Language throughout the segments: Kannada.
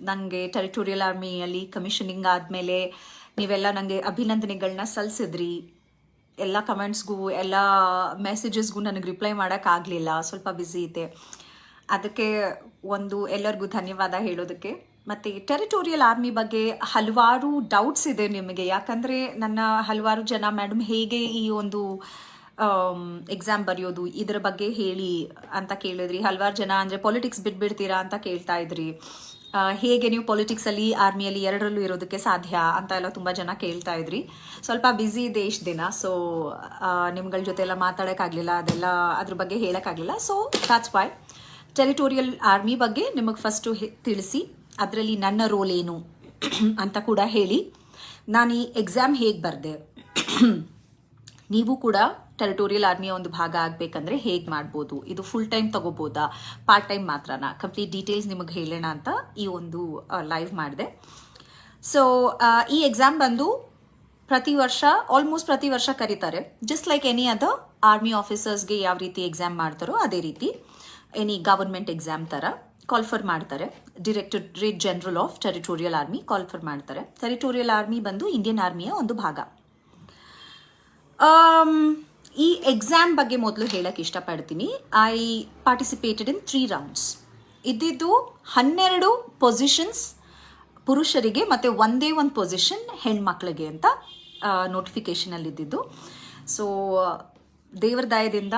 ನನಗೆ ಟೆರಿಟೋರಿಯಲ್ ಆರ್ಮಿಯಲ್ಲಿ ಕಮಿಷನಿಂಗ್ ಆದಮೇಲೆ ನೀವೆಲ್ಲ ನನಗೆ ಅಭಿನಂದನೆಗಳನ್ನ ಸಲ್ಲಿಸಿದ್ರಿ ಎಲ್ಲ ಕಮೆಂಟ್ಸ್ಗೂ ಎಲ್ಲ ಮೆಸೇಜಸ್ಗೂ ನನಗೆ ರಿಪ್ಲೈ ಮಾಡೋಕ್ಕಾಗಲಿಲ್ಲ ಸ್ವಲ್ಪ ಬ್ಯುಸಿ ಇದೆ ಅದಕ್ಕೆ ಒಂದು ಎಲ್ಲರಿಗೂ ಧನ್ಯವಾದ ಹೇಳೋದಕ್ಕೆ. ಮತ್ತು ಟೆರಿಟೋರಿಯಲ್ ಆರ್ಮಿ ಬಗ್ಗೆ ಹಲವಾರು ಡೌಟ್ಸ್ ಇದೆ ನಿಮಗೆ. ಯಾಕಂದರೆ ನನ್ನ ಹಲವಾರು ಜನ ಮೇಡಮ್ ಹೇಗೆ ಈ ಒಂದು ಎಕ್ಸಾಮ್ ಬರೆಯೋದು, ಇದರ ಬಗ್ಗೆ ಹೇಳಿ ಅಂತ ಕೇಳಿದ್ರಿ. ಹಲವಾರು ಜನ ಅಂದರೆ ಪೊಲಿಟಿಕ್ಸ್ ಬಿಟ್ಬಿಡ್ತೀರಾ ಅಂತ ಕೇಳ್ತಾ ಇದ್ರಿ. ಹೇಗೆ ನೀವು ಪೊಲಿಟಿಕ್ಸಲ್ಲಿ ಆರ್ಮಿಯಲ್ಲಿ ಎರಡರಲ್ಲೂ ಇರೋದಕ್ಕೆ ಸಾಧ್ಯ ಅಂತ ಎಲ್ಲ ತುಂಬ ಜನ ಕೇಳ್ತಾ ಇದ್ರಿ. ಸ್ವಲ್ಪ ಬ್ಯುಸಿ ಇದೆ ಇಷ್ಟು ದಿನ ಸೊ ನಿಮ್ಗಳ ಜೊತೆ ಎಲ್ಲ ಮಾತಾಡೋಕ್ಕಾಗಲಿಲ್ಲ, ಅದೆಲ್ಲ ಅದ್ರ ಬಗ್ಗೆ ಹೇಳೋಕ್ಕಾಗಲಿಲ್ಲ. So that's why territorial army ಬಗ್ಗೆ ನಿಮಗೆ ಫಸ್ಟು ತಿಳಿಸಿ, ಅದರಲ್ಲಿ ನನ್ನ ರೋಲ್ ಏನು ಅಂತ ಕೂಡ ಹೇಳಿ. ನಾನು ಈ ಎಕ್ಸಾಮ್ ಹೇಗೆ ಬರೆದೆ? ನೀವು ಕೂಡ ಟೆರಿಟೋರಿಯಲ್ ಆರ್ಮಿಯ ಒಂದು ಭಾಗ ಆಗಬೇಕಂದ್ರೆ ಹೇಗೆ ಮಾಡ್ಬೋದು? ಇದು ಫುಲ್ ಟೈಮ್ ತಗೋಬೋದಾ? ಪಾರ್ಟ್ ಟೈಮ್ ಮಾತ್ರನಾ? ಕಂಪ್ಲೀಟ್ ಡೀಟೇಲ್ಸ್ ನಿಮಗೆ ಹೇಳೋಣ ಅಂತ ಈ ಒಂದು ಲೈವ್ ಮಾಡಿದೆ. ಸೊ ಈ ಎಕ್ಸಾಮ್ ಬಂದು ಪ್ರತಿ ವರ್ಷ ಆಲ್ಮೋಸ್ಟ್ ಪ್ರತಿ ವರ್ಷ ಕರೀತಾರೆ. Just like any other army ಆಫೀಸರ್ಸ್ಗೆ ಯಾವ ರೀತಿ ಎಕ್ಸಾಮ್ ಮಾಡ್ತಾರೋ ಅದೇ ರೀತಿ ಎನಿ ಗವರ್ಮೆಂಟ್ ಎಕ್ಸಾಮ್ ಥರ ಕಾಲ್ಫರ್ ಮಾಡ್ತಾರೆ. Directorate general of territorial army call for ಮಾಡ್ತಾರೆ. ಟೆರಿಟೋರಿಯಲ್ ಆರ್ಮಿ ಬಂದು ಇಂಡಿಯನ್ ಆರ್ಮಿಯ ಒಂದು ಭಾಗ. ಆಮ್, ಈ ಎಕ್ಸಾಮ್ ಬಗ್ಗೆ ಮೊದಲು ಹೇಳಕ್ಕೆ ಇಷ್ಟಪಡ್ತೀನಿ. I participated in three rounds ಇದ್ದಿದ್ದು ಹನ್ನೆರಡು ಪೊಸಿಷನ್ಸ್ ಪುರುಷರಿಗೆ ಮತ್ತು ಒಂದೇ ಒಂದು ಪೊಸಿಷನ್ ಹೆಣ್ಮಕ್ಳಿಗೆ ಅಂತ ನೋಟಿಫಿಕೇಷನಲ್ಲಿ ಇದ್ದಿದ್ದು. ಸೊ ದೇವರ ದಯದಿಂದ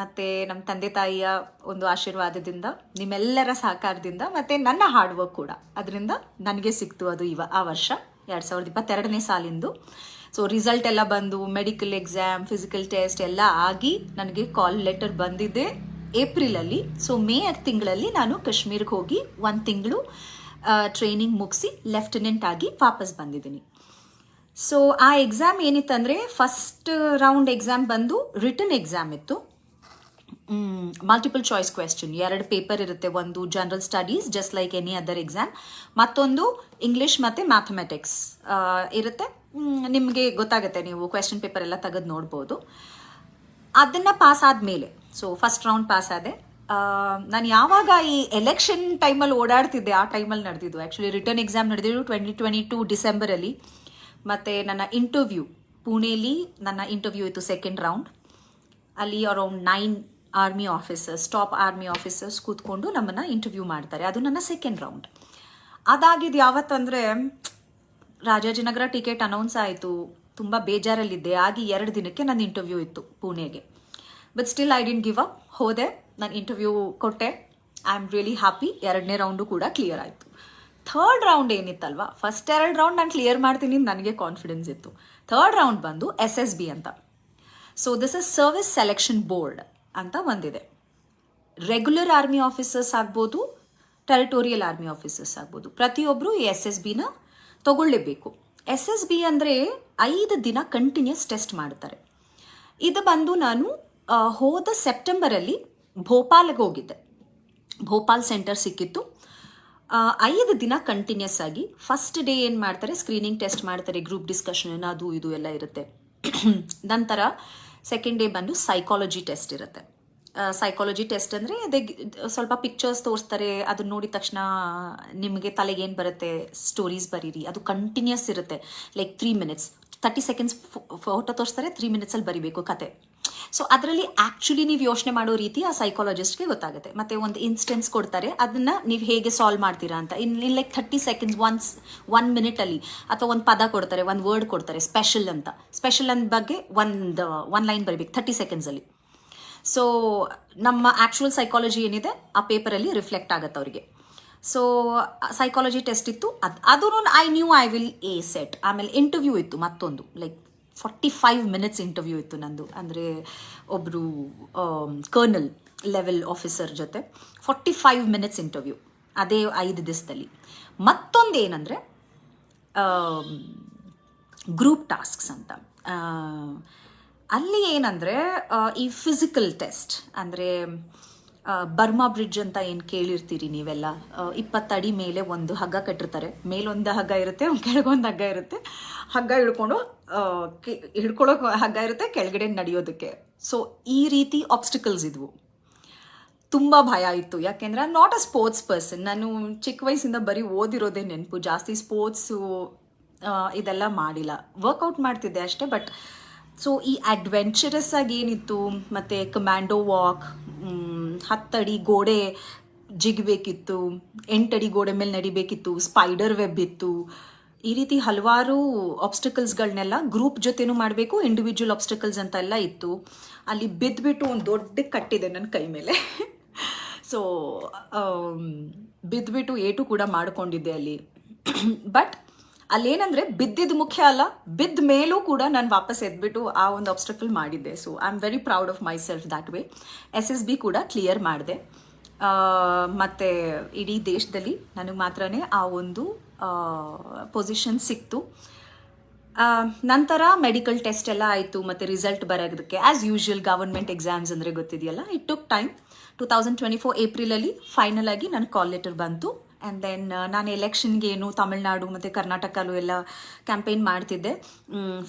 ಮತ್ತು ನಮ್ಮ ತಂದೆ ತಾಯಿಯ ಒಂದು ಆಶೀರ್ವಾದದಿಂದ, ನಿಮ್ಮೆಲ್ಲರ ಸಹಕಾರದಿಂದ ಮತ್ತು ನನ್ನ ಹಾರ್ಡ್ ವರ್ಕ್ ಕೂಡ. ಅದರಿಂದ ನನಗೆ ಸಿಕ್ತು ಅದು ಇವ, ಆ ವರ್ಷ. ಎರಡು ಸಾವಿರದ ಇಪ್ಪತ್ತೆರಡನೇ ಸಾಲಿಂದು. ಸೊ ರಿಸಲ್ಟ್ ಎಲ್ಲ ಬಂದು ಮೆಡಿಕಲ್ ಎಕ್ಸಾಮ್ ಫಿಸಿಕಲ್ ಟೆಸ್ಟ್ ಎಲ್ಲ ಆಗಿ ನನಗೆ ಕಾಲ್ ಲೆಟರ್ ಬಂದಿದೆ ಏಪ್ರಿಲಲ್ಲಿ. ಸೊ ಮೇ ತಿಂಗಳಲ್ಲಿ ನಾನು ಕಾಶ್ಮೀರ್ಗೆ ಹೋಗಿ ಒಂದು ತಿಂಗಳು ಟ್ರೈನಿಂಗ್ ಮುಗಿಸಿ ಲೆಫ್ಟಿನೆಂಟ್ ಆಗಿ ವಾಪಸ್ ಬಂದಿದ್ದೀನಿ. ಸೊ ಆ ಎಕ್ಸಾಮ್ ಏನಿತ್ತಂದರೆ ಫಸ್ಟ್ ರೌಂಡ್ ಎಕ್ಸಾಮ್ ಬಂದು ರಿಟರ್ನ್ ಎಕ್ಸಾಮ್ ಇತ್ತು. ಮಲ್ಟಿಪಲ್ ಚಾಯ್ಸ್ ಕ್ವೆಶನ್ ಎರಡು ಪೇಪರ್ ಇರುತ್ತೆ, ಒಂದು general studies just like any other exam ಮತ್ತೊಂದು ಇಂಗ್ಲಿಷ್ ಮತ್ತು ಮ್ಯಾಥಮೆಟಿಕ್ಸ್ ಇರುತ್ತೆ. ನಿಮಗೆ ಗೊತ್ತಾಗುತ್ತೆ, ನೀವು ಕ್ವೆಶನ್ ಪೇಪರ್ ಎಲ್ಲ ತೆಗೆದು ನೋಡ್ಬೋದು. ಅದನ್ನು ಪಾಸ್ ಆದಮೇಲೆ ಸೊ ಫಸ್ಟ್ ರೌಂಡ್ ಪಾಸ್ ಆದೆ ನಾನು ಯಾವಾಗ ಈ ಎಲೆಕ್ಷನ್ ಟೈಮಲ್ಲಿ ಓಡಾಡ್ತಿದ್ದೆ, ಆ ಟೈಮಲ್ಲಿ ನಡೆದಿದ್ದು. ಆ್ಯಕ್ಚುಲಿ ರಿಟರ್ನ್ ಎಕ್ಸಾಮ್ ನಡೆದಿದ್ದು ಟ್ವೆಂಟಿ ಟ್ವೆಂಟಿ ಟು ಡಿಸೆಂಬರಲ್ಲಿ ಮತ್ತು ನನ್ನ ಇಂಟರ್ವ್ಯೂ ಪುಣೆಯಲ್ಲಿ ನನ್ನ ಇಂಟರ್ವ್ಯೂ ಇತ್ತು ಸೆಕೆಂಡ್ ರೌಂಡ್ ಅಲ್ಲಿ around nine army officers top army officers ಕೂತ್ಕೊಂಡು ನಮ್ಮನ್ನು ಇಂಟರ್ವ್ಯೂ ಮಾಡ್ತಾರೆ. ಅದು ನನ್ನ ಸೆಕೆಂಡ್ ರೌಂಡ್ ಅದಾಗಿದ್ದು ಯಾವತ್ತಂದರೆ ರಾಜಾಜಿನಗರ ಟಿಕೆಟ್ ಅನೌನ್ಸ್ ಆಯಿತು. ತುಂಬ ಬೇಜಾರಲ್ಲಿದ್ದೆ. ಆಗಿ ಎರಡು ದಿನಕ್ಕೆ ನನ್ನ ಇಂಟರ್ವ್ಯೂ ಇತ್ತು ಪುಣೆಗೆ. But still I didn't give up ಹೋದೆ, ನಾನು ಇಂಟರ್ವ್ಯೂ ಕೊಟ್ಟೆ. ಐ ಆಮ್ ರಿಯಲಿ ಹ್ಯಾಪಿ ಎರಡನೇ ರೌಂಡು ಕೂಡ ಕ್ಲಿಯರ್ ಆಯಿತು. ಥರ್ಡ್ ರೌಂಡ್ ಏನಿತ್ತಲ್ವ? ಫಸ್ಟ್ ಎರಡು ರೌಂಡ್ ನಾನು ಕ್ಲಿಯರ್ ಮಾಡ್ತೀನಿ ನನಗೆ ಕಾನ್ಫಿಡೆನ್ಸ್ ಇತ್ತು. ಥರ್ಡ್ ರೌಂಡ್ ಬಂದು ಎಸ್ ಎಸ್ ಬಿ ಅಂತ. So this is service selection board ಅಂತ ಒಂದಿದೆ ರೆಗ್ಯುಲರ್ ಆರ್ಮಿ ಆಫೀಸರ್ಸ್ ಆಗ್ಬೋದು ಟೆರಿಟೋರಿಯಲ್ ಆರ್ಮಿ ಆಫೀಸರ್ಸ್ ಆಗ್ಬೋದು. ಪ್ರತಿಯೊಬ್ಬರು ಎಸ್ ಎಸ್ ಬಿನ ತಗೊಳ್ಳೇಬೇಕು ಎಸ್ ಎಸ್ ಬಿ ಅಂದರೆ ಐದು ದಿನ ಕಂಟಿನ್ಯೂಸ್ ಟೆಸ್ಟ್ ಮಾಡ್ತಾರೆ. ಇದು ಬಂದು ನಾನು ಹೋದ ಸೆಪ್ಟೆಂಬರಲ್ಲಿ ಭೋಪಾಲ್ಗೆ ಹೋಗಿದ್ದೆ. ಭೋಪಾಲ್ ಸೆಂಟರ್ ಸಿಕ್ಕಿತ್ತು. ಐದು ದಿನ ಕಂಟಿನ್ಯೂಸ್ ಆಗಿ ಫಸ್ಟ್ ಡೇ ಏನು ಮಾಡ್ತಾರೆ ಸ್ಕ್ರೀನಿಂಗ್ ಟೆಸ್ಟ್ ಮಾಡ್ತಾರೆ ಗ್ರೂಪ್ ಡಿಸ್ಕಷನ್ ಅದು ಇದು ಎಲ್ಲ ಇರುತ್ತೆ. ನಂತರ ಸೆಕೆಂಡ್ ಡೇ ಬಂದು ಸೈಕಾಲಜಿ ಟೆಸ್ಟ್ ಇರುತ್ತೆ. ಸೈಕಾಲಜಿ ಟೆಸ್ಟ್ ಅಂದರೆ ಅದೇ ಸ್ವಲ್ಪ ಪಿಕ್ಚರ್ಸ್ ತೋರಿಸ್ತಾರೆ ಅದನ್ನ ನೋಡಿದ ತಕ್ಷಣ ನಿಮಗೆ ತಲೆಗೆ ಏನು ಬರುತ್ತೆ ಸ್ಟೋರೀಸ್ ಬರೀರಿ, ಅದು ಕಂಟಿನ್ಯೂಸ್ ಇರುತ್ತೆ. Like three minutes thirty seconds photo ತೋರಿಸ್ತಾರೆ ತ್ರೀ ಮಿನಿಟ್ಸಲ್ಲಿ ಬರಿಬೇಕು ಕತೆ. ಸೊ ಅದರಲ್ಲಿ ಆ್ಯಕ್ಚುಲಿ ನೀವು ಯೋಚನೆ ಮಾಡೋ ರೀತಿ ಆ ಸೈಕಾಲಜಿಸ್ಟ್ಗೆ ಗೊತ್ತಾಗುತ್ತೆ. ಮತ್ತೆ ಒಂದು ಇನ್ಸ್ಟೆನ್ಸ್ ಕೊಡ್ತಾರೆ. ಅದನ್ನ ನೀವು ಹೇಗೆ ಸಾಲ್ವ್ ಮಾಡ್ತೀರಾ ಅಂತ. In in like thirty seconds once one ಮಿನಿಟಲ್ಲಿ ಅಥವಾ ಒಂದು ಪದ ಕೊಡ್ತಾರೆ, ಒಂದು ವರ್ಡ್ ಕೊಡ್ತಾರೆ ಸ್ಪೆಷಲ್ ಅಂತ. ಸ್ಪೆಷಲ್ ಅಂದ ಬಗ್ಗೆ ಒಂದು ಒನ್ ಲೈನ್ ಬರೀಬೇಕು ಥರ್ಟಿ ಸೆಕೆಂಡ್ಸಲ್ಲಿ ಸೊ ನಮ್ಮ ಆ್ಯಕ್ಚುಯಲ್ ಸೈಕಾಲಜಿ ಏನಿದೆ, ಆ ಪೇಪರಲ್ಲಿ ರಿಫ್ಲೆಕ್ಟ್ ಆಗುತ್ತೆ ಅವರಿಗೆ. ಸೊ ಸೈಕಾಲಜಿ ಟೆಸ್ಟ್ ಇತ್ತು. ಅದು ಅದೂ I knew I will ace it ಆಮೇಲೆ ಇಂಟರ್ವ್ಯೂ ಇತ್ತು ಮತ್ತೊಂದು like forty five minutes interview ಇತ್ತು ನಂದು. ಅಂದರೆ ಒಬ್ಬರು ಕರ್ನಲ್ ಲೆವೆಲ್ ಆಫೀಸರ್ ಜೊತೆ ಫಾರ್ಟಿ ಫೈವ್ ಮಿನಿಟ್ಸ್ ಇಂಟರ್ವ್ಯೂ ಅದೇ ಐದು ದಿವಸದಲ್ಲಿ. ಮತ್ತೊಂದು ಏನಂದರೆ ಗ್ರೂಪ್ ಟಾಸ್ಕ್ಸ್ ಅಂತ. ಅಲ್ಲಿ ಏನಂದರೆ ಈ ಫಿಸಿಕಲ್ ಟೆಸ್ಟ್ ಅಂದರೆ ಬರ್ಮಾ ಬ್ರಿಡ್ಜ್ ಅಂತ ಏನು ಕೇಳಿರ್ತೀರಿ ನೀವೆಲ್ಲ? ಇಪ್ಪತ್ತಡಿ ಮೇಲೆ ಒಂದು ಹಗ್ಗ ಕಟ್ಟಿರ್ತಾರೆ. ಮೇಲೊಂದು ಹಗ್ಗ ಇರುತ್ತೆ, ಕೆಳಗೊಂದು ಹಗ್ಗ ಇರುತ್ತೆ. ಹಗ್ಗ ಹಿಡ್ಕೊಂಡು ಹಿಡ್ಕೊಳ್ಳೋ ಹಗ್ಗ ಇರುತ್ತೆ, ಕೆಳಗಡೆ ನಡೆಯೋದಕ್ಕೆ. ಸೊ ಈ ರೀತಿ ಆಬ್ಸ್ಟಿಕಲ್ಸ್ ಇದ್ವು. ತುಂಬ ಭಯ ಇತ್ತು. ಯಾಕೆಂದ್ರೆ ನಾಟ್ ಅ ಸ್ಪೋರ್ಟ್ಸ್ ಪರ್ಸನ್ ನಾನು ಚಿಕ್ಕ ವಯಸ್ಸಿಂದ ಬರೀ ಓದಿರೋದೇ ನೆನಪು. ಜಾಸ್ತಿ ಸ್ಪೋರ್ಟ್ಸು ಇದೆಲ್ಲ ಮಾಡಿಲ್ಲ. ವರ್ಕೌಟ್ ಮಾಡ್ತಿದ್ದೆ ಅಷ್ಟೇ ಬಟ್ ಸೊ ಈ ಅಡ್ವೆಂಚರಸ್ ಆಗಿ ಏನಿತ್ತು? ಮತ್ತು ಕಮ್ಯಾಂಡೋ ವಾಕ್ ಹತ್ತಡಿ ಗೋಡೆ ಜಿಗ್ಬೇಕಿತ್ತು, ಎಂಟಡಿ ಗೋಡೆ ಮೇಲೆ ನಡಿಬೇಕಿತ್ತು ಸ್ಪೈಡರ್ ವೆಬ್ ಇತ್ತು. ಈ ರೀತಿ ಹಲವಾರು ಆಬ್ಸ್ಟಿಕಲ್ಸ್ಗಳನ್ನೆಲ್ಲ ಗ್ರೂಪ್ ಜೊತೆನೂ ಮಾಡಬೇಕು ಇಂಡಿವಿಜುವಲ್ ಆಬ್ಸ್ಟಿಕಲ್ಸ್ ಅಂತ ಎಲ್ಲ ಇತ್ತು. ಅಲ್ಲಿ ಬಿದ್ದುಬಿಟ್ಟು ಒಂದು ದೊಡ್ಡ ಕಟ್ಟಿದೆ ನನ್ನ ಕೈ ಮೇಲೆ. ಸೊ ಬಿದ್ದುಬಿಟ್ಟು ಏಟು ಕೂಡ ಮಾಡಿಕೊಂಡಿದ್ದೆ ಅಲ್ಲಿ. ಬಟ್ ಅಲ್ಲೇನಂದ್ರೆ ಬಿದ್ದಿದ್ದು ಮುಖ್ಯ ಅಲ್ಲ, ಬಿದ್ದ ಮೇಲೂ ಕೂಡ ನಾನು ವಾಪಸ್ ಎದ್ಬಿಟ್ಟು ಆ ಒಂದು ಆಬ್ಸ್ಟಕಲ್ ಮಾಡಿದ್ದೆ. So I am very proud of myself that way S S B ಕೂಡ ಕ್ಲಿಯರ್ ಮಾಡಿದೆ. ಮತ್ತು ಇಡೀ ದೇಶದಲ್ಲಿ ನನಗೆ ಮಾತ್ರನೇ ಆ ಒಂದು ಪೊಸಿಷನ್ ಸಿಕ್ತು. ನಂತರ ಮೆಡಿಕಲ್ ಟೆಸ್ಟ್ ಎಲ್ಲ ಆಯಿತು, ಮತ್ತು ರಿಸಲ್ಟ್ ಬರೋದಕ್ಕೆ. ಆ್ಯಸ್ ಯೂಶುವಲ್ ಗವರ್ಮೆಂಟ್ ಎಕ್ಸಾಮ್ಸ್ ಅಂದರೆ ಗೊತ್ತಿದೆಯಲ್ಲ it took time two thousand twenty four ಏಪ್ರಿಲಲ್ಲಿ final ಆಗಿ ನನ್ನ ಕಾಲ್ ಲೆಟರ್ ಬಂತು. ಆ್ಯಂಡ್ ದೆನ್ ನಾನು ಎಲೆಕ್ಷನ್ಗೇನು ತಮಿಳ್ನಾಡು ಮತ್ತು ಕರ್ನಾಟಕಲ್ಲೂ ಎಲ್ಲ ಕ್ಯಾಂಪೇನ್ ಮಾಡ್ತಿದ್ದೆ.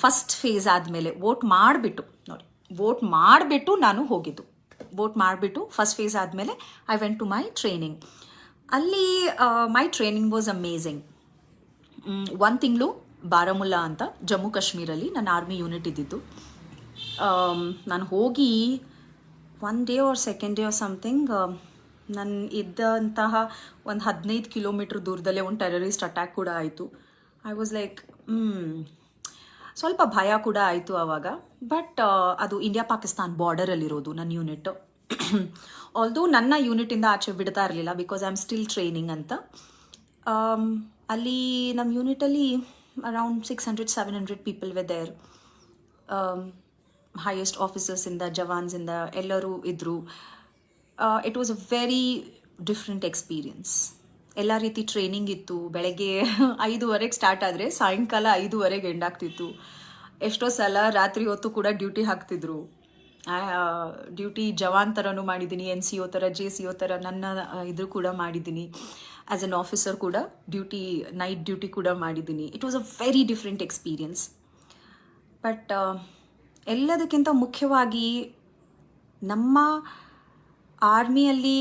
ಫಸ್ಟ್ ಫೇಸ್ ಆದಮೇಲೆ ವೋಟ್ ಮಾಡಿಬಿಟ್ಟು, ನೋಡಿ ವೋಟ್ ಮಾಡಿಬಿಟ್ಟು ನಾನು ಹೋಗಿದ್ದು. ವೋಟ್ ಮಾಡಿಬಿಟ್ಟು ಫಸ್ಟ್ ಫೇಸ್ ಆದಮೇಲೆ I went to my training ಅಲ್ಲಿ ಮೈ ಟ್ರೈನಿಂಗ್ ವಾಸ್ ಅಮೇಝಿಂಗ್ ಒಂದು ತಿಂಗಳು ಬಾರಾಮುಲ್ಲಾ ಅಂತ ಜಮ್ಮು ಕಾಶ್ಮೀರಲ್ಲಿ ನನ್ನ ಆರ್ಮಿ ಯೂನಿಟ್ ಇದ್ದಿದ್ದು. ನಾನು ಹೋಗಿ one day or second day or something ನನ್ನ ಇದ್ದಂತಹ ಒಂದು ಹದಿನೈದು ಕಿಲೋಮೀಟ್ರ್ ದೂರದಲ್ಲೇ ಒಂದು ಟೆರರಿಸ್ಟ್ ಅಟ್ಯಾಕ್ ಕೂಡ ಆಯಿತು. ಐ ವಾಸ್ ಲೈಕ್ ಸ್ವಲ್ಪ ಭಯ ಕೂಡ ಆಯಿತು ಆವಾಗ ಬಟ್ ಅದು ಇಂಡಿಯಾ ಪಾಕಿಸ್ತಾನ್ ಬಾರ್ಡರಲ್ಲಿರೋದು ನನ್ನ ಯೂನಿಟ್ ಆಲ್ದೋ ನನ್ನ ಯೂನಿಟಿಂದ ಆಚೆ ಬಿಡ್ತಾ ಇರಲಿಲ್ಲ because I am still training ಅಂತ. ಆಮ್, ಅಲ್ಲಿ ನಮ್ಮ ಯೂನಿಟಲ್ಲಿ around six hundred seven hundred people were there highest ಆಫೀಸರ್ಸಿಂದ ಜವಾನ್ಸಿಂದ ಎಲ್ಲರೂ ಇದ್ದರು it was a very different experience ಎಲ್ಲ ರೀತಿ ಟ್ರೈನಿಂಗ್ ಇತ್ತು. ಬೆಳಗ್ಗೆ ಐದುವರೆಗೆ ಸ್ಟಾರ್ಟ್ ಆದರೆ ಸಾಯಂಕಾಲ ಐದುವರೆಗೆ ಎಂಡ್ ಆಗ್ತಿತ್ತು. ಎಷ್ಟೋ ಸಲ ರಾತ್ರಿ ಹೊತ್ತು ಕೂಡ ಡ್ಯೂಟಿ ಹಾಕ್ತಿದ್ರು. ಡ್ಯೂಟಿ ಜವಾನ್ ಥರನೂ ಮಾಡಿದ್ದೀನಿ ಎನ್ ಸಿ ಒ ಥರ ಜೆ ಸಿ ಒ ಥರ ನನ್ನ ಆ, ಕೂಡ ಮಾಡಿದ್ದೀನಿ ಆ್ಯಸ್ ಅನ್ ಆಫೀಸರ್ ಕೂಡ ಡ್ಯೂಟಿ ನೈಟ್ ಡ್ಯೂಟಿ ಕೂಡ ಮಾಡಿದ್ದೀನಿ it was a very different experience but ಎಲ್ಲದಕ್ಕಿಂತ ಮುಖ್ಯವಾಗಿ ನಮ್ಮ ಆರ್ಮಿಯಲ್ಲಿ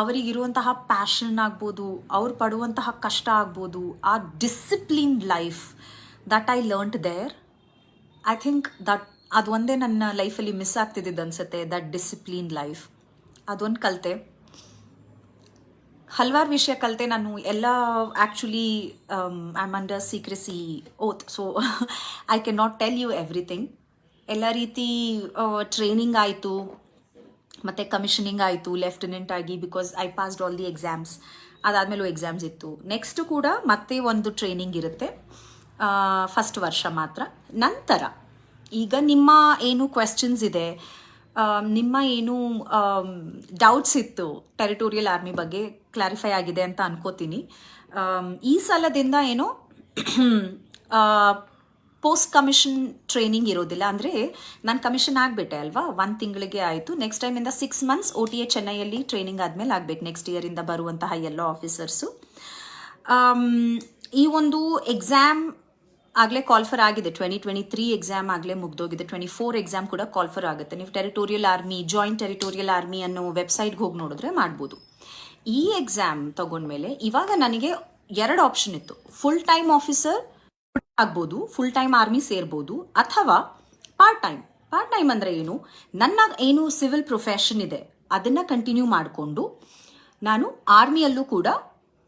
ಅವರಿಗಿರುವಂತಹ ಪ್ಯಾಷನ್ ಆಗ್ಬೋದು, ಅವ್ರು ಪಡುವಂತಹ ಕಷ್ಟ ಆಗ್ಬೋದು, ಆ discipline life that I learnt there I think that ಅದು ಒಂದೇ ನನ್ನ ಲೈಫಲ್ಲಿ ಮಿಸ್ ಆಗ್ತಿದ್ದಿದ್ದು ಅನ್ಸುತ್ತೆ ದಟ್ ಡಿಸಿಪ್ಲಿನ್ ಲೈಫ್ ಅದೊಂದು ಕಲಿತೆ. ಹಲವಾರು ವಿಷಯ ಕಲಿತೆ ನಾನು ಎಲ್ಲ actually I am under secrecy oath so I can not tell you everything ಎಲ್ಲ ರೀತಿ ಟ್ರೈನಿಂಗ್ ಆಯಿತು. ಮತ್ತು ಕಮಿಷನಿಂಗ್ ಆಯಿತು ಲೆಫ್ಟಿನೆಂಟ್ ಆಗಿ because I passed all the exams ಅದಾದಮೇಲೂ exams ಇತ್ತು. ನೆಕ್ಸ್ಟ್ ಕೂಡ ಮತ್ತೆ ಒಂದು ಟ್ರೈನಿಂಗ್ ಇರುತ್ತೆ. ಫಸ್ಟ್ ವರ್ಷ ಮಾತ್ರ. ನಂತರ, ಈಗ ನಿಮ್ಮ ಏನು ಕ್ವೆಶ್ಚನ್ಸ್ ಇದೆ ನಿಮ್ಮ ಏನು ಡೌಟ್ಸ್ ಇತ್ತು ಟೆರಿಟೋರಿಯಲ್ ಆರ್ಮಿ ಬಗ್ಗೆ ಕ್ಲಾರಿಫೈ ಆಗಿದೆ ಅಂತ ಅನ್ಕೋತೀನಿ. ಈ ಸಲದಿಂದ ಏನು ಪೋಸ್ಟ್ ಕಮಿಷನ್ ಟ್ರೈನಿಂಗ್ ಇರೋದಿಲ್ಲ ಅಂದರೆ ನಾನು ಕಮಿಷನ್ ಆಗಿಬಿಟ್ಟೆ ಅಲ್ವಾ? ಒಂದು ತಿಂಗಳಿಗೆ ಆಯಿತು. Next ಟೈಮಿಂದ six months O T A ಚೆನ್ನೈಯಲ್ಲಿ training ಆದಮೇಲೆ ಆಗಬೇಕು ನೆಕ್ಸ್ಟ್ ಇಯರಿಂದ ಬರುವಂತಹ ಎಲ್ಲ ಆಫೀಸರ್ಸು ಈ ಒಂದು ಎಕ್ಸಾಮ್ ಆಗಲೇ ಕಾಲ್ಫರ್ ಆಗಿದೆ. ಟ್ವೆಂಟಿ ಟ್ವೆಂಟಿ ತ್ರೀ ಎಕ್ಸಾಮ್ ಆಗಲೇ ಮುಗ್ದೋಗಿದೆ. ಟ್ವೆಂಟಿ ಫೋರ್ ಎಕ್ಸಾಮ್ ಕೂಡ ಕಾಲ್ಫರ್ ಆಗುತ್ತೆ. ನೀವು territorial army join territorial army ಅನ್ನೋ ವೆಬ್ಸೈಟ್ಗೆ ಹೋಗಿ ನೋಡಿದ್ರೆ ಮಾಡ್ಬೋದು. ಈ ಎಕ್ಸಾಮ್ ತಗೊಂಡ್ಮೇಲೆ ಇವಾಗ ನನಗೆ ಎರಡು ಆಪ್ಷನ್ ಇತ್ತು. ಫುಲ್ ಟೈಮ್ ಆಫೀಸರ್ ಆಗ್ಬೋದು ಫುಲ್ ಟೈಮ್ ಆರ್ಮಿ ಸೇರ್ಬೋದು, ಅಥವಾ ಪಾರ್ಟ್ ಟೈಮ್ ಪಾರ್ಟ್ ಟೈಮ್ ಅಂದರೆ ಏನು? ನನ್ನ ಏನು ಸಿವಿಲ್ ಪ್ರೊಫೆಷನ್ ಇದೆ, ಅದನ್ನು ಕಂಟಿನ್ಯೂ ಮಾಡಿಕೊಂಡು ನಾನು ಆರ್ಮಿಯಲ್ಲೂ ಕೂಡ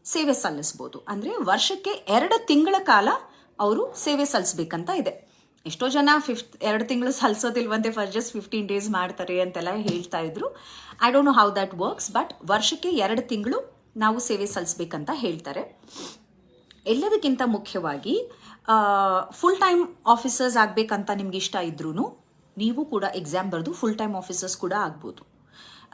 ಸೇವೆ ಸಲ್ಲಿಸ್ಬೋದು. ಅಂದರೆ ವರ್ಷಕ್ಕೆ ಎರಡು ತಿಂಗಳ ಕಾಲ ಅವರು ಸೇವೆ ಸಲ್ಲಿಸ್ಬೇಕಂತ ಇದೆ. ಎಷ್ಟೋ ಜನ ಫಿಫ್ತ್ ಎರಡು ತಿಂಗಳು ಸಲ್ಲಿಸೋದಿಲ್ವಂತೆ ಫಸ್ಟ್ ಜಸ್ಟ್ ಫಿಫ್ಟೀನ್ ಡೇಸ್ ಮಾಡ್ತಾರೆ ಅಂತೆಲ್ಲ ಹೇಳ್ತಾ ಇದ್ರು. I don't know how that works but ವರ್ಷಕ್ಕೆ ಎರಡು ತಿಂಗಳು ನಾವು ಸೇವೆ ಸಲ್ಲಿಸ್ಬೇಕಂತ ಹೇಳ್ತಾರೆ. ಎಲ್ಲದಕ್ಕಿಂತ ಮುಖ್ಯವಾಗಿ ಫುಲ್ ಟೈಮ್ ಆಫೀಸರ್ಸ್ ಆಗಬೇಕಂತ ನಿಮ್ಗೆ ಇಷ್ಟ ಇದ್ರೂ ನೀವು ಕೂಡ ಎಕ್ಸಾಮ್ ಬರೆದು ಫುಲ್ ಟೈಮ್ ಆಫೀಸರ್ಸ್ ಕೂಡ ಆಗ್ಬೋದು.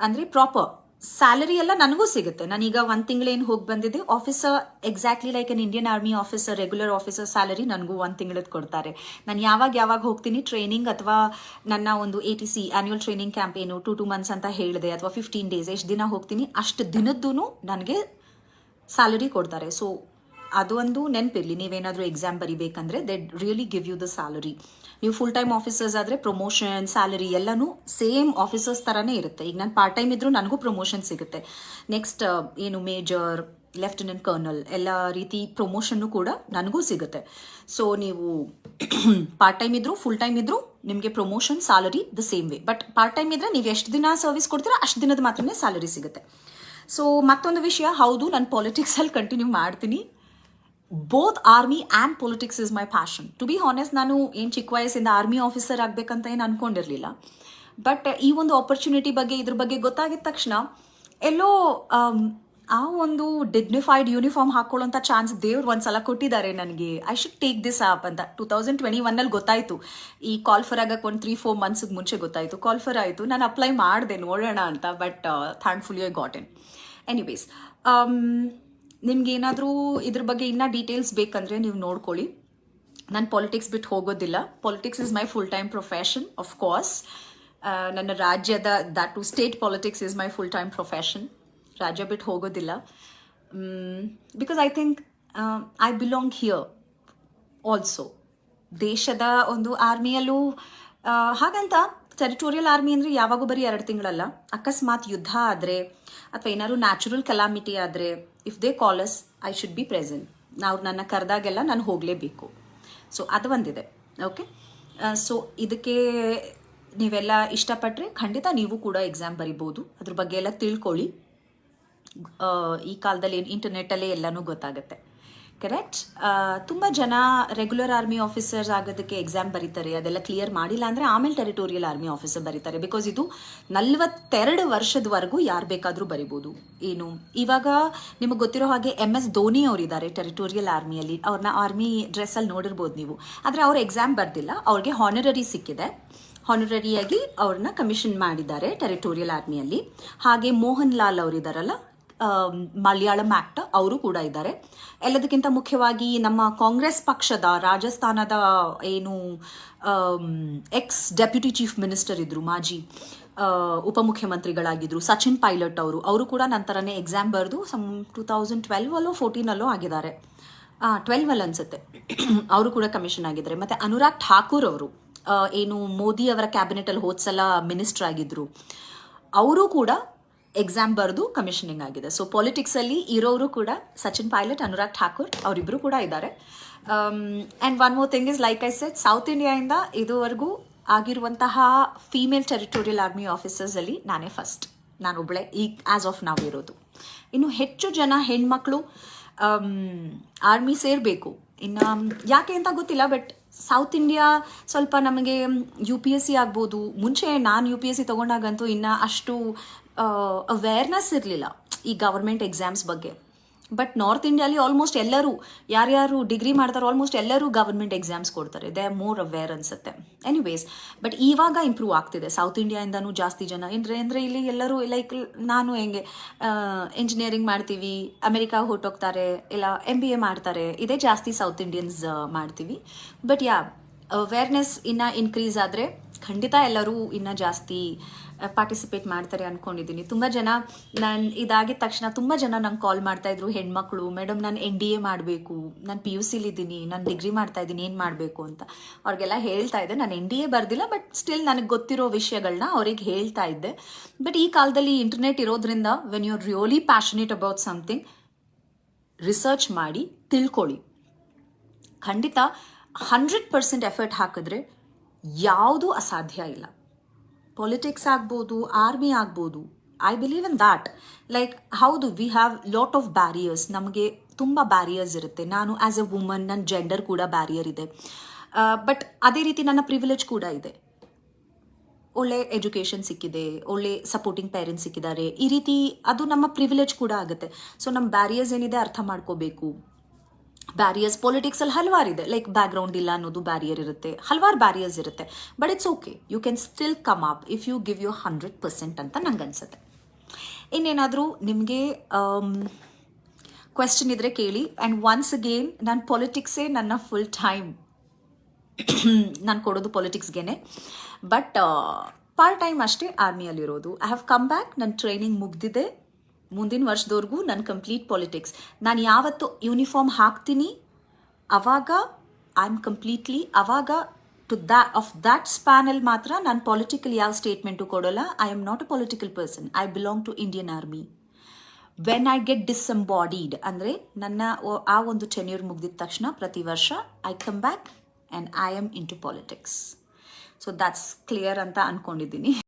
ಅಂದರೆ ಪ್ರಾಪರ್ ಸ್ಯಾಲರಿ ಎಲ್ಲ ನನಗೂ ಸಿಗುತ್ತೆ. ನಾನೀಗ ಒಂದು ತಿಂಗಳೇನು ಹೋಗಿ ಬಂದಿದ್ದೆ officer exactly like an Indian army officer regular officer salary ನನಗೂ ಒಂದು ತಿಂಗಳದ್ದು ಕೊಡ್ತಾರೆ. ನಾನು ಯಾವಾಗ ಯಾವಾಗ ಹೋಗ್ತೀನಿ ಟ್ರೈನಿಂಗ್ ಅಥವಾ ನನ್ನ ಒಂದು A T C annual training campaign to two months ಅಂತ ಹೇಳಿದೆ, ಅಥವಾ ಫಿಫ್ಟೀನ್ ಡೇಸ್ ಎಷ್ಟು ದಿನ ಹೋಗ್ತೀನಿ, ಅಷ್ಟು ದಿನದ್ದು ನನಗೆ ಸ್ಯಾಲರಿ ಕೊಡ್ತಾರೆ. ಸೊ ಅದು ಒಂದು ನೆನಪಿರಲಿ. ನೀವೇನಾದರೂ exam ಬರಿಬೇಕಂದ್ರೆ they really give you the salary ನೀವು ಫುಲ್ ಟೈಮ್ ಆಫೀಸರ್ಸ್ ಆದರೆ ಪ್ರಮೋಷನ್ ಸ್ಯಾಲರಿ ಎಲ್ಲನೂ ಸೇಮ್ ಆಫೀಸರ್ಸ್ ಥರನೇ ಇರುತ್ತೆ. ಈಗ ನಾನು ಪಾರ್ಟ್ ಟೈಮ್ ಇದ್ರೂ ನನಗೂ ಪ್ರಮೋಷನ್ ಸಿಗುತ್ತೆ. ನೆಕ್ಸ್ಟ್ ಏನು ಮೇಜರ್ ಲೆಫ್ಟಿನೆಂಟ್ ಕರ್ನಲ್ ಎಲ್ಲ ರೀತಿ ಪ್ರಮೋಷನ್ನು ಕೂಡ ನನಗೂ ಸಿಗುತ್ತೆ. ಸೊ ನೀವು ಪಾರ್ಟ್ ಟೈಮ್ ಇದ್ದರೂ ಫುಲ್ ಟೈಮ್ ಇದ್ದರೂ ನಿಮಗೆ promotion salary the same way but part time ಇದ್ರೆ ನೀವು ಎಷ್ಟು ದಿನ ಸರ್ವಿಸ್ ಕೊಡ್ತೀರಾ ಅಷ್ಟು ದಿನದ ಮಾತ್ರನೇ ಸ್ಯಾಲರಿ ಸಿಗುತ್ತೆ. ಸೊ ಮತ್ತೊಂದು ವಿಷಯ, ಹೌದು, ನಾನು ಪಾಲಿಟಿಕ್ಸಲ್ಲಿ ಕಂಟಿನ್ಯೂ ಮಾಡ್ತೀನಿ. Both army and politics is my passion to be honest ನಾನು ಏನು ಚಿಕ್ಕ ವಯಸ್ಸಿಂದ ಆರ್ಮಿ ಆಫೀಸರ್ ಆಗಬೇಕಂತ ಏನು ಅಂದ್ಕೊಂಡಿರಲಿಲ್ಲ ಬಟ್ ಈ ಒಂದು ಆಪರ್ಚುನಿಟಿ ಬಗ್ಗೆ ಇದ್ರ ಬಗ್ಗೆ ಗೊತ್ತಾಗಿದ ತಕ್ಷಣ ಎಲ್ಲೋ ಆಮ್, ಆ ಒಂದು ಡಿಗ್ನಿಫೈಡ್ ಯೂನಿಫಾರ್ಮ್ ಹಾಕೊಳ್ಳೋಂಥ ಚಾನ್ಸ್ ದೇವ್ರು ಒಂದ್ಸಲ ಕೊಟ್ಟಿದ್ದಾರೆ ನನಗೆ. I should take this up ಅಂತ. ಟೂ ತೌಸಂಡ್ ಟ್ವೆಂಟಿ ಒನ್ನಲ್ಲಿ ಗೊತ್ತಾಯಿತು. ಈ ಕಾಲ್ಫರ್ ಆಗಕ್ಕೆ ಒಂದು ತ್ರೀ ಫೋರ್ ಮಂತ್ಸ್ಗೆ ಮುಂಚೆ ಗೊತ್ತಾಯಿತು. ಕಾಲ್ಫರ್ ಆಯಿತು. ನಾನು ಅಪ್ಲೈ ಮಾಡಿದೆ ನೋಡೋಣ ಅಂತ but thankfully I got in anyways ನಿಮ್ಗೆ ಏನಾದರೂ ಇದ್ರ ಬಗ್ಗೆ ಇನ್ನೂ ಡೀಟೇಲ್ಸ್ ಬೇಕಂದರೆ ನೀವು ನೋಡ್ಕೊಳ್ಳಿ. ನಾನು ಪಾಲಿಟಿಕ್ಸ್ ಬಿಟ್ಟು ಹೋಗೋದಿಲ್ಲ. Politics is my full time profession of course ನನ್ನ ರಾಜ್ಯದ that to state politics is my full time profession ರಾಜ್ಯ ಬಿಟ್ಟು ಹೋಗೋದಿಲ್ಲ. Because I think I belong here also ದೇಶದ ಒಂದು ಆರ್ಮಿಯಲ್ಲೂ ಹಾಗಂತ ಟೆರಿಟೋರಿಯಲ್ ಆರ್ಮಿ ಅಂದರೆ ಯಾವಾಗೂ ಬರೀ ಎರಡು ತಿಂಗಳಲ್ಲ. ಅಕಸ್ಮಾತ್ ಯುದ್ಧ ಆದರೆ, ಅಥವಾ ಏನಾದರೂ ನ್ಯಾಚುರಲ್ ಕೆಲಾಮಿಟಿ ಆದರೆ if they calls I should be present ನಾವು ನನ್ನ ಕರೆದಾಗೆಲ್ಲ ನಾನು ಹೋಗಲೇಬೇಕು. ಸೊ ಅದು ಒಂದಿದೆ. ಓಕೆ ಸೊ ಇದಕ್ಕೆ ನೀವೆಲ್ಲ ಇಷ್ಟಪಟ್ಟರೆ ಖಂಡಿತ ನೀವು ಕೂಡ ಎಕ್ಸಾಮ್ ಬರಿಬೋದು. ಅದ್ರ ಬಗ್ಗೆ ಎಲ್ಲ ತಿಳ್ಕೊಳ್ಳಿ. ಈ ಕಾಲದಲ್ಲಿ ಏನು ಇಂಟರ್ನೆಟ್ಟಲ್ಲೇ ಎಲ್ಲನೂ ಗೊತ್ತಾಗುತ್ತೆ. ಕರೆಕ್ಟ್ ತುಂಬ ಜನ ರೆಗ್ಯುಲರ್ ಆರ್ಮಿ ಆಫೀಸರ್ಸ್ ಆಗೋದಕ್ಕೆ ಎಕ್ಸಾಮ್ ಬರೀತಾರೆ. ಅದೆಲ್ಲ ಕ್ಲಿಯರ್ ಮಾಡಿಲ್ಲ ಅಂದರೆ ಆಮೇಲೆ ಟೆರಿಟೋರಿಯಲ್ ಆರ್ಮಿ ಆಫೀಸರ್ ಬರೀತಾರೆ. ಬಿಕಾಸ್ ಇದು ನಲ್ವತ್ತೆರಡು ವರ್ಷದವರೆಗೂ ಯಾರು ಬೇಕಾದರೂ ಬರಿಬೋದು. ಏನು? ಇವಾಗ ನಿಮಗೆ ಗೊತ್ತಿರೋ ಹಾಗೆ ಎಂ ಎಸ್ ಧೋನಿ ಅವರಿದ್ದಾರೆ ಟೆರಿಟೋರಿಯಲ್ ಆರ್ಮಿಯಲ್ಲಿ ಅವ್ರನ್ನ ಆರ್ಮಿ ಡ್ರೆಸ್ಸಲ್ಲಿ ನೋಡಿರ್ಬೋದು ನೀವು. ಆದರೆ ಅವ್ರ ಎಕ್ಸಾಮ್ ಬರ್ದಿಲ್ಲ. ಅವ್ರಿಗೆ ಹಾನರರಿ ಸಿಕ್ಕಿದೆ. ಹಾನರರಿಯಾಗಿ ಅವ್ರನ್ನ ಕಮಿಷನ್ ಮಾಡಿದ್ದಾರೆ ಟೆರಿಟೋರಿಯಲ್ ಆರ್ಮಿಯಲ್ಲಿ ಹಾಗೆ ಮೋಹನ್ ಲಾಲ್ ಅವರಿದ್ದಾರಲ್ಲ ಮಲಯಾಳಂ ಆಕ್ಟ್ ಅವರು ಕೂಡ ಇದ್ದಾರೆ. ಎಲ್ಲದಕ್ಕಿಂತ ಮುಖ್ಯವಾಗಿ ನಮ್ಮ ಕಾಂಗ್ರೆಸ್ ಪಕ್ಷದ ರಾಜಸ್ಥಾನದ ಏನು ಎಕ್ಸ್ ಡೆಪ್ಯೂಟಿ ಚೀಫ್ ಮಿನಿಸ್ಟರ್ ಇದ್ದರು ಮಾಜಿ ಉಪಮುಖ್ಯಮಂತ್ರಿಗಳಾಗಿದ್ದರು ಸಚಿನ್ ಪೈಲಟ್ ಅವರು ಅವರು ಕೂಡ ನಂತರನೇ ಎಕ್ಸಾಮ್ ಬರೆದು ಸಮ್ ಟು ತೌಸಂಡ್ ಟ್ವೆಲ್ವಲ್ಲೋ ಫೋರ್ಟೀನಲ್ಲೋ ಆಗಿದ್ದಾರೆ. ಟ್ವೆಲ್ವ್ ಅಲ್ಲಿ ಅನ್ಸುತ್ತೆ. ಅವರು ಕೂಡ ಕಮಿಷನ್ ಆಗಿದ್ದಾರೆ. ಮತ್ತು ಅನುರಾಗ್ ಠಾಕೂರ್ ಅವರು ಏನು ಮೋದಿ ಅವರ ಕ್ಯಾಬಿನೆಟಲ್ಲಿ ಹೋದ್ಸಲ ಮಿನಿಸ್ಟರ್ ಆಗಿದ್ದರು ಅವರು ಕೂಡ ಎಕ್ಸಾಮ್ ಬರೆದು ಕಮಿಷನಿಂಗ್ ಆಗಿದೆ. ಸೊ ಪಾಲಿಟಿಕ್ಸಲ್ಲಿ ಇರೋರು ಕೂಡ ಸಚಿನ್ ಪೈಲಟ್ ಅನುರಾಗ್ ಠಾಕೂರ್ ಅವರಿಬ್ಬರು ಕೂಡ ಇದ್ದಾರೆ. And one more thing is like I set south ಇಂಡಿಯಾಯಿಂದ ಇದುವರೆಗೂ ಆಗಿರುವಂತಹ ಫೀಮೇಲ್ ಟೆರಿಟೋರಿಯಲ್ ಆರ್ಮಿ ಆಫೀಸರ್ಸಲ್ಲಿ ನಾನೇ ಫಸ್ಟ್ ನಾನೊಬ್ಬಳೆ ಈ ಆಸ್ ಆಫ್ ನಾವು ಇರೋದು. ಇನ್ನು ಹೆಚ್ಚು ಜನ ಹೆಣ್ಮಕ್ಳು ಆರ್ಮಿ ಸೇರಬೇಕು. ಇನ್ನು ಯಾಕೆ ಅಂತ ಗೊತ್ತಿಲ್ಲ ಬಟ್ ಸೌತ್ ಇಂಡಿಯಾ ಸ್ವಲ್ಪ ನಮಗೆ ಯು ಪಿ ಎಸ್ ಸಿ ಆಗ್ಬೋದು. ಮುಂಚೆ ನಾನು ಯು ಪಿ ಎಸ್ ಸಿ ತೊಗೊಂಡಾಗಂತೂ ಇನ್ನು ಅಷ್ಟು ಅವೇರ್ನೆಸ್ ಇರಲಿಲ್ಲ ಈ ಗವರ್ಮೆಂಟ್ ಎಕ್ಸಾಮ್ಸ್ ಬಗ್ಗೆ. ಬಟ್ ನಾರ್ತ್ ಇಂಡಿಯಾಲಿ ಆಲ್ಮೋಸ್ಟ್ ಎಲ್ಲರೂ, ಯಾರ್ಯಾರು ಡಿಗ್ರಿ ಮಾಡ್ತಾರೋ ಆಲ್ಮೋಸ್ಟ್ ಎಲ್ಲರೂ ಗವರ್ಮೆಂಟ್ ಎಕ್ಸಾಮ್ಸ್ ಕೊಡ್ತಾರೆ. ದೇ ಆರ್ ಮೋರ್ ಅವೇರ್ ಅನ್ಸುತ್ತೆ. ಎನಿವೇಸ್ ಬಟ್ ಇವಾಗ ಇಂಪ್ರೂವ್ ಆಗ್ತಿದೆ. ಸೌತ್ ಇಂಡಿಯಾಯಿಂದನೂ ಜಾಸ್ತಿ ಜನ. ಅಂದರೆ ಅಂದರೆ ಇಲ್ಲಿ ಎಲ್ಲರೂ ಲೈಕ್ ನಾನು ಹೆಂಗೆ ಇಂಜಿನಿಯರಿಂಗ್ ಮಾಡ್ತೀವಿ ಅಮೆರಿಕಾ ಹೊರಟೋಗ್ತಾರೆ, ಇಲ್ಲ ಎಂ ಬಿ ಎ ಮಾಡ್ತಾರೆ. ಇದೇ ಜಾಸ್ತಿ ಸೌತ್ ಇಂಡಿಯನ್ಸ್ ಮಾಡ್ತೀವಿ. ಬಟ್ ಯಾ ಅವೇರ್ನೆಸ್ ಇನ್ನು ಇನ್ಕ್ರೀಸ್ ಆದರೆ ಖಂಡಿತ ಎಲ್ಲರೂ ಇನ್ನು ಜಾಸ್ತಿ ಪಾರ್ಟಿಸಿಪೇಟ್ ಮಾಡ್ತಾರೆ ಅಂದ್ಕೊಂಡಿದ್ದೀನಿ ತುಂಬ ಜನ ನಾನು ಇದಾಗಿದ ತಕ್ಷಣ ತುಂಬ ಜನ ನಂಗೆ ಕಾಲ್ ಮಾಡ್ತಾ ಇದ್ರು, ಹೆಣ್ಮಕ್ಳು ಮೇಡಮ್ ನಾನು ಎನ್ ಡಿ ಎ ಮಾಡಬೇಕು, ನಾನು ಪಿ ಯು ಸಿಲಿದ್ದೀನಿ ನಾನು ಡಿಗ್ರಿ ಮಾಡ್ತಾ ಇದ್ದೀನಿ, ಏನು ಮಾಡಬೇಕು? ಅಂತ. ಅವ್ರಿಗೆಲ್ಲ ಹೇಳ್ತಾ ಇದ್ದೆ. ನಾನು ಎನ್ ಡಿ ಎ ಬರ್ದಿಲ್ಲ ಬಟ್ ಸ್ಟಿಲ್ ನನಗೆ ಗೊತ್ತಿರೋ ವಿಷಯಗಳನ್ನ ಅವ್ರಿಗೆ ಹೇಳ್ತಾ ಇದ್ದೆ. ಬಟ್ ಈ ಕಾಲದಲ್ಲಿ ಇಂಟರ್ನೆಟ್ ಇರೋದ್ರಿಂದ when you are really passionate about something research ಮಾಡಿ ತಿಳ್ಕೊಳ್ಳಿ. ಖಂಡಿತ ಹಂಡ್ರೆಡ್ ಪರ್ಸೆಂಟ್ ಎಫರ್ಟ್ ಹಾಕಿದ್ರೆ ಯಾವುದೂ ಅಸಾಧ್ಯ ಇಲ್ಲ. ಪೊಲಿಟಿಕ್ಸ್ ಆಗ್ಬೋದು ಆರ್ಮಿ ಆಗ್ಬೋದು I believe in that like ಹೌದು we have lot of barriers ನಮಗೆ ತುಂಬ ಬ್ಯಾರಿಯರ್ಸ್ ಇರುತ್ತೆ. ನಾನು ಆ್ಯಸ್ ಎ ವುಮನ್ ನನ್ನ ಜೆಂಡರ್ ಕೂಡ ಬ್ಯಾರಿಯರ್ ಇದೆ. ಬಟ್ ಅದೇ ರೀತಿ ನನ್ನ ಪ್ರಿವಿಲೇಜ್ ಕೂಡ ಇದೆ. ಒಳ್ಳೆ ಎಜುಕೇಷನ್ ಸಿಕ್ಕಿದೆ, ಒಳ್ಳೆ ಸಪೋರ್ಟಿಂಗ್ ಪೇರೆಂಟ್ಸ್ ಸಿಕ್ಕಿದ್ದಾರೆ. ಈ ರೀತಿ ಅದು ನಮ್ಮ ಪ್ರಿವಿಲೇಜ್ ಕೂಡ ಆಗುತ್ತೆ. ಸೊ ನಮ್ಮ ಬ್ಯಾರಿಯರ್ಸ್ ಏನಿದೆ ಅರ್ಥ ಮಾಡ್ಕೋಬೇಕು. ಬ್ಯಾರಿಯರ್ಸ್ ಪೊಲಿಟಿಕ್ಸಲ್ಲಿ ಹಲವಾರು ಇದೆ. ಲೈಕ್ ಬ್ಯಾಕ್ಗ್ರೌಂಡ್ ಇಲ್ಲ ಅನ್ನೋದು ಬ್ಯಾರಿಯರ್ ಇರುತ್ತೆ. ಹಲವಾರು ಬ್ಯಾರಿಯರ್ಸ್ ಇರುತ್ತೆ. But it's okay you can still come up if you give you hundred percent ಅಂತ ನಂಗೆ ಅನ್ಸುತ್ತೆ. ಇನ್ನೇನಾದರೂ ನಿಮಗೆ ಕ್ವೆಶನ್ ಇದ್ರೆ ಕೇಳಿ. ಆ್ಯಂಡ್ ಒನ್ಸ್ ಅಗೇನ್ ನಾನು ಪೊಲಿಟಿಕ್ಸೇ ನನ್ನ ಫುಲ್ ಟೈಮ್ ನಾನು ಕೊಡೋದು ಪೊಲಿಟಿಕ್ಸ್ಗೆನೆ ಬಟ್ ಪಾರ್ಟ್ ಟೈಮ್ ಅಷ್ಟೇ ಆರ್ಮಿಯಲ್ಲಿರೋದು ಐ ಹ್ಯಾವ್ ಕಮ್ ಬ್ಯಾಕ್ ನನ್ನ ಟ್ರೈನಿಂಗ್ ಮುಗ್ದಿದೆ. ಮುಂದಿನ ವರ್ಷದವರೆಗೂ ನನ್ನ ಕಂಪ್ಲೀಟ್ ಪಾಲಿಟಿಕ್ಸ್ ನಾನು ಯಾವತ್ತು ಯೂನಿಫಾರ್ಮ್ ಹಾಕ್ತೀನಿ. ಅವಾಗ ಐ ಆಮ್ ಕಂಪ್ಲೀಟ್ಲಿ ಅವಾಗ ಟು ದ್ಯಾ ಆಫ್ ದ್ಯಾಟ್ ಸ್ಪ್ಯಾನಲ್ಲಿ ಮಾತ್ರ ನಾನು ಪೊಲಿಟಿಕಲ್ ಯಾವ ಸ್ಟೇಟ್ಮೆಂಟು ಕೊಡೋಲ್ಲ. I am not a political person I belong to Indian army when I get disembodied ಅಂದರೆ ನನ್ನ ಆ ಒಂದು ಟೆನ್ಯೂರ್ ಮುಗಿದಿದ ತಕ್ಷಣ ಪ್ರತಿ ವರ್ಷ I come back and I am into politics so that's clear ಅಂತ ಅಂದ್ಕೊಂಡಿದ್ದೀನಿ